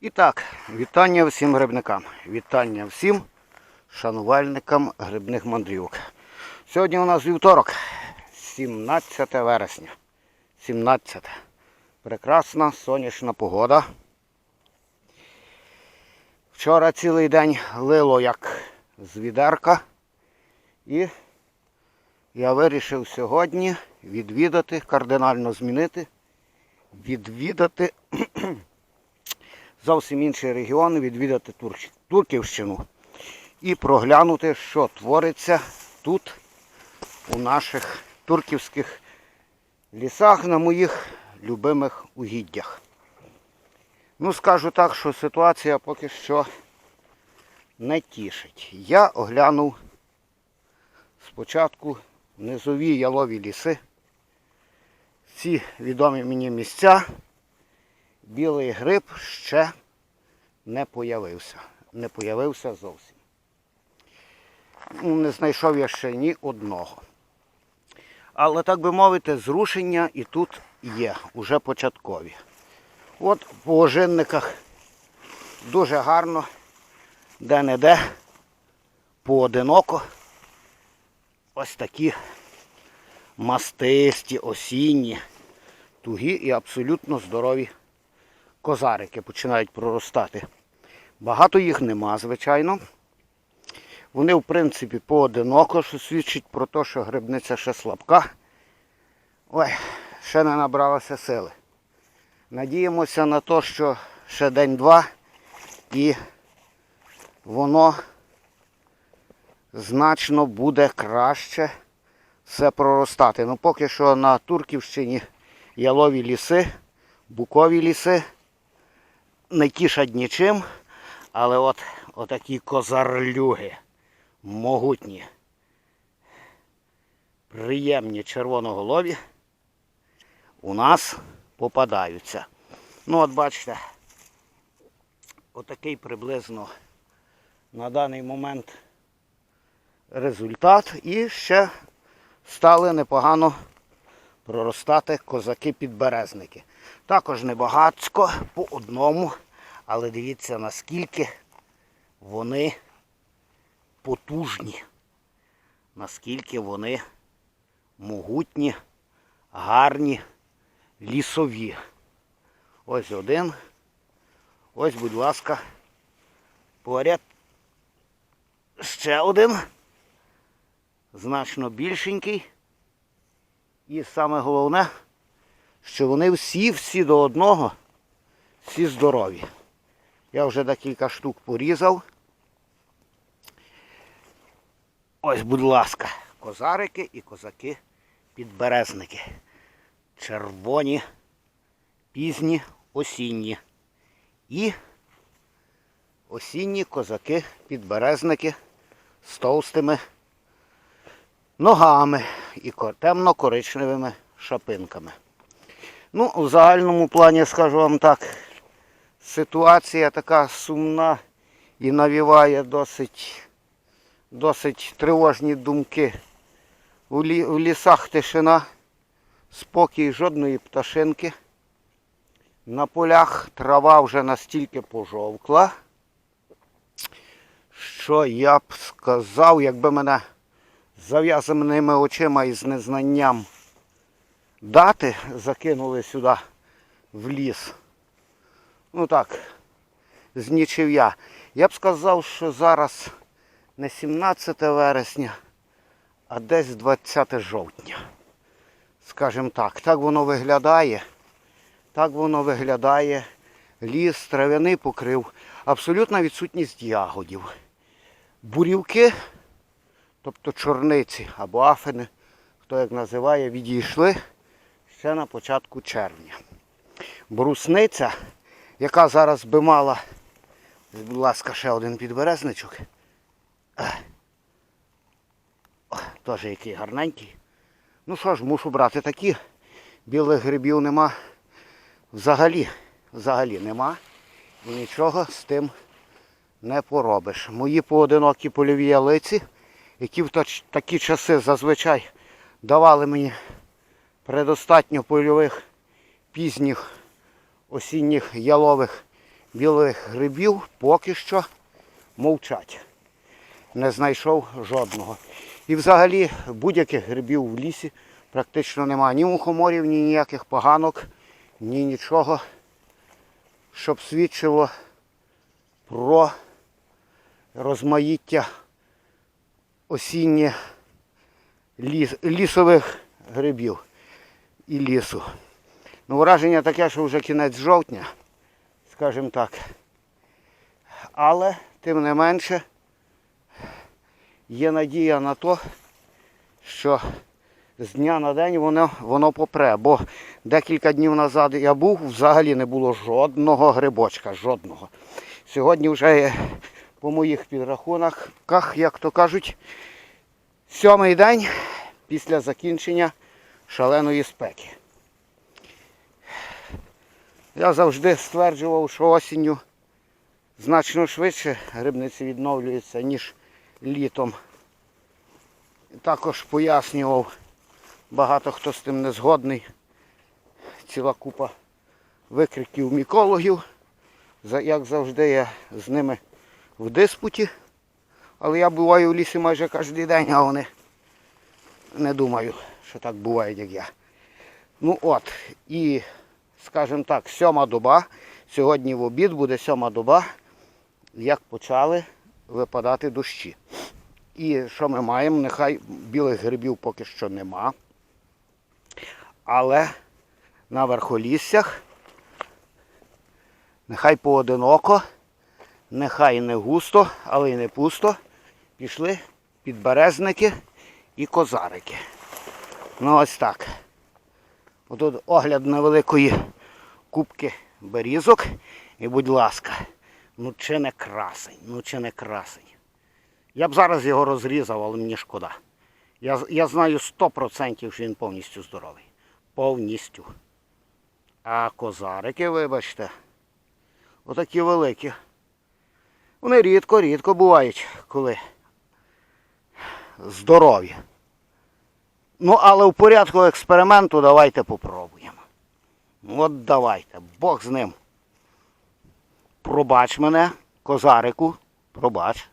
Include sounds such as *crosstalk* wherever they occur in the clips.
І так, вітання всім грибникам. Вітання всім шанувальникам грибних мандрівок. Сьогодні у нас вівторок, 17 вересня. 17. Прекрасна сонячна погода. Вчора цілий день лило як з відерка. І я вирішив сьогодні відвідати, кардинально змінити, відвідати зовсім інший регіон, відвідати Турківщину і проглянути, що твориться тут, у наших турківських лісах, на моїх любимих угіддях. Ну, скажу так, що ситуація поки що не тішить. Я оглянув спочатку низові ялові ліси, ці відомі мені місця, білий гриб ще не появився. Не появився зовсім. Ну, Не знайшов я ще ні одного. Але, так би мовити, зрушення і тут є, уже початкові. От по ожинниках дуже гарно, де-не-де, поодиноко. Ось такі мастисті, осінні, тугі і абсолютно здорові козарики починають проростати. Багато їх нема, звичайно. Вони, в принципі, поодиноко, що свідчить про те, що грибниця ще слабка. Ой, ще не набралася сили. Надіємося на те, що ще день-два і воно значно буде краще все проростати. Ну поки що на Турківщині ялові ліси, букові ліси не тішать нічим, але от отакі козарлюги, могутні, приємні червоноголові у нас попадаються. Ну от бачите, отакий приблизно на даний момент результат. І ще стали непогано проростати козаки-підберезники. Також небагацько по одному, але дивіться наскільки вони потужні, наскільки вони могутні, гарні, лісові. Ось один. Ось, будь ласка, поряд. Ще один. Значно більшенький. І саме головне, що вони всі-всі до одного, всі здорові. Я вже декілька штук порізав. Ось, будь ласка, козарики і козаки-підберезники. Червоні, пізні, осінні. І осінні козаки-підберезники з товстими ногами і темно-коричневими шапинками. Ну, в загальному плані, скажу вам так, ситуація така сумна і навіває досить, досить тривожні думки. У, лі, у лісах тишина, спокій жодної пташинки. На полях трава вже настільки пожовкла, що я б сказав, якби мене з зав'язаними очима і з незнанням дати закинули сюди в ліс. Ну так, з нічів'я. Я б сказав, що зараз не 17 вересня, а десь 20 жовтня. Скажімо так, так воно виглядає. Так воно виглядає. Ліс, трав'яний покрив, абсолютна відсутність ягодів. Бурівки, тобто чорниці або афини, хто як називає, відійшли ще на початку червня. Брусниця, яка зараз би мала, будь ласка, ще один підберезничок. Теж який гарненький. Ну що ж, мушу брати такі. Білих грибів нема взагалі, взагалі нема. І нічого з тим не поробиш. Мої поодинокі польові ялиці, які в такі часи зазвичай давали мені предостатньо польових пізніх осінніх ялових білих грибів поки що мовчать. Не знайшов жодного. І взагалі будь-яких грибів в лісі практично немає. Ні мухоморів, ні ніяких поганок, ні нічого, щоб свідчило про розмаїття осіннє ліс, лісових грибів і лісу. Ну, враження таке, що вже кінець жовтня, скажімо так. Але, тим не менше, є надія на те, що з дня на день воно, воно попре. Бо декілька днів назад я був, взагалі не було жодного грибочка, жодного. Сьогодні вже по моїх підрахунках, як то кажуть, сьомий день після закінчення шаленої спеки. Я завжди стверджував, що осінню значно швидше грибниці відновлюються, ніж літом. Також пояснював, багато хто з тим не згодний. Ціла купа викриків мікологів. Як завжди, я з ними в диспуті. Але я буваю в лісі майже кожен день, а вони не думаю, що так буває, як я. Ну от, і, скажімо так, сьома доба. Сьогодні в обід буде сьома доба, як почали випадати дощі. І що ми маємо? Нехай білих грибів поки що нема. Але на верхоліссях нехай поодиноко, нехай не густо, але й не пусто, пішли підберезники і козарики. Ну ось так. Отут огляд невеликої кубки берізок. І будь ласка, ну чи не красень, ну чи не красень. Я б зараз його розрізав, але мені шкода. Я, я знаю 100%, що він повністю здоровий. Повністю. А козарики, вибачте, отакі великі. Вони рідко-рідко бувають, коли здорові. Ну, але в порядку експерименту давайте попробуємо. От давайте, Бог з ним. Пробач мене, козарику, пробач.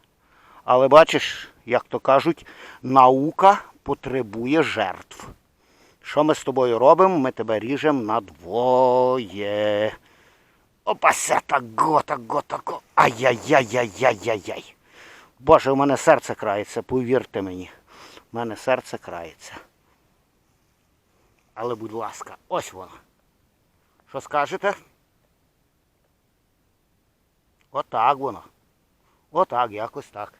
Але бачиш, як то кажуть, наука потребує жертв. Що ми з тобою робимо? Ми тебе ріжемо на двоє. Опася таго, таго, таго. Ай-яй-яй-яй-яй-яй-яй. Боже, у мене серце крається, повірте мені. У мене серце крається. Але, будь ласка, ось воно. Що скажете? Отак воно. Отак, якось так.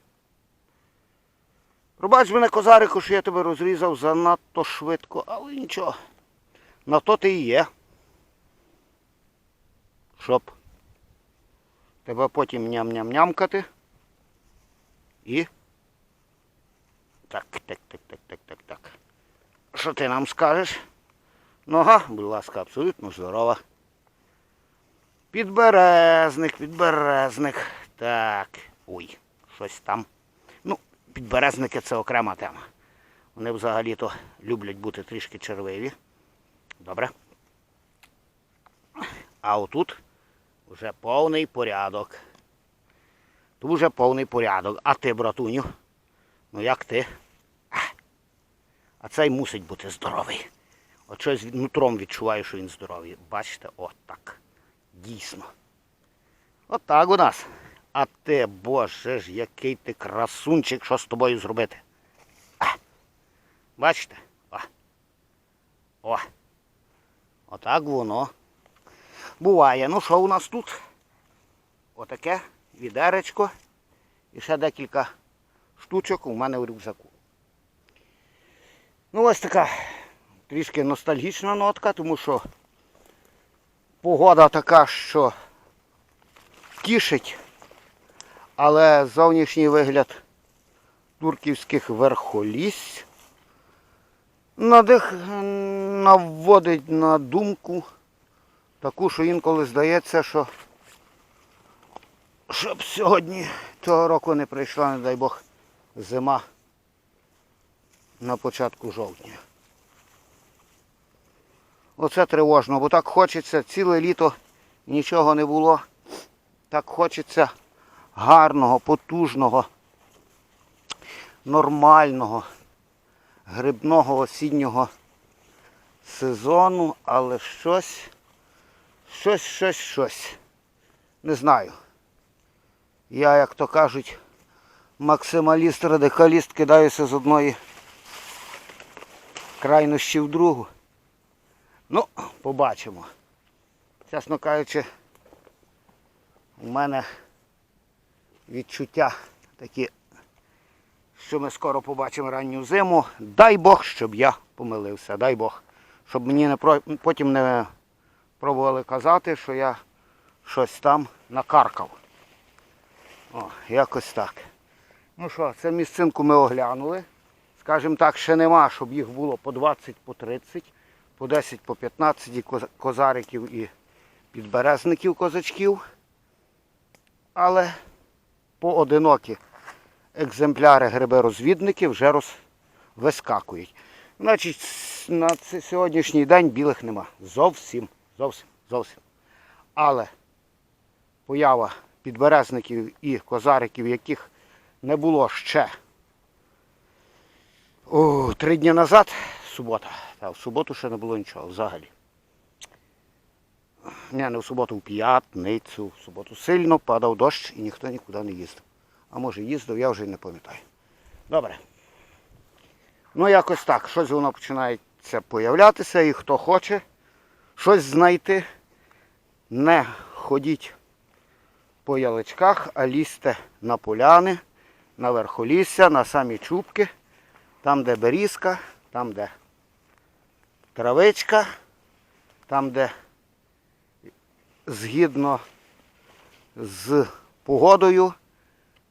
Пробач мене, козарику, що я тебе розрізав занадто швидко, але нічого. На то ти і є. Щоб тебе потім ням-ням-нямкати. І. Так, так, так, так, так, так, так. Що ти нам скажеш? Нога, будь ласка, абсолютно здорова. Підберезник, підберезник. Так. Ой, щось там. Ну, підберезники це окрема тема. Вони взагалі-то люблять бути трішки червиві. Добре. А отут вже повний порядок. Тут вже повний порядок. А ти, братуню? Ну як ти? А, цей мусить бути здоровий. От щось нутром відчуваю, що він здоровий. Бачите, от так. Дійсно. От так у нас. А ти, боже ж, який ти красунчик, що з тобою зробити? А, бачите? О. О. Отак воно. Буває. Ну що у нас тут? Отаке відеречко. І ще декілька штучок у мене в рюкзаку. Ну ось така трішки ностальгічна нотка, тому що погода така, що тішить, але зовнішній вигляд турківських верхолість надих наводить на думку таку, що інколи здається, що щоб сьогодні цього року не прийшла, не дай Бог, зима на початку жовтня. Оце тривожно, бо так хочеться, ціле літо нічого не було. так хочеться гарного, потужного, нормального, грибного осіннього сезону, але щось, щось, щось, щось. Не знаю. Я, як то кажуть, максималіст, радикаліст, кидаюся з одної крайнощі в другу. Ну, побачимо. Чесно кажучи, у мене відчуття такі, що ми скоро побачимо ранню зиму. Дай Бог, щоб я помилився. Дай Бог. Щоб мені не потім не пробували казати, що я щось там накаркав. О, якось так. Ну що, це місцинку ми оглянули. Скажімо так, ще нема, щоб їх було по 20, по 30, по 10, по 15 і козариків і підберезників козачків. Але поодинокі екземпляри гриби-розвідники вже роз... вискакують. Значить, на сьогоднішній день білих нема. Зовсім, зовсім, зовсім. Але поява підберезників і козариків, яких не було ще о, три дні назад, субота. Та в суботу ще не було нічого взагалі. Ні, не в суботу, в п'ятницю. В суботу сильно падав дощ і ніхто нікуди не їздив. А може їздив, я вже не пам'ятаю. Добре. Ну якось так. Щось воно починається появлятися і хто хоче щось знайти, не ходіть по яличках, а лізьте на поляни, на верхолісся, на самі чубки, там, де берізка, там, де травичка, там, де згідно з погодою,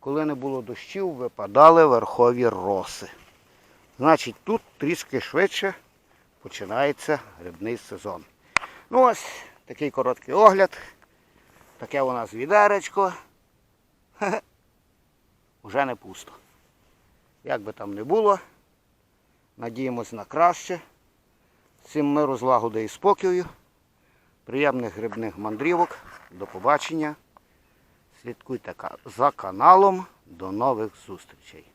коли не було дощів, випадали верхові роси. Значить, тут трішки швидше починається грибний сезон. Ну ось такий короткий огляд. Таке у нас відеречко. *laughs* Уже не пусто. Як би там не було, надіємось на краще. Всім миру, злагоди і спокою. Приємних грибних мандрівок. До побачення. Слідкуйте за каналом. До нових зустрічей.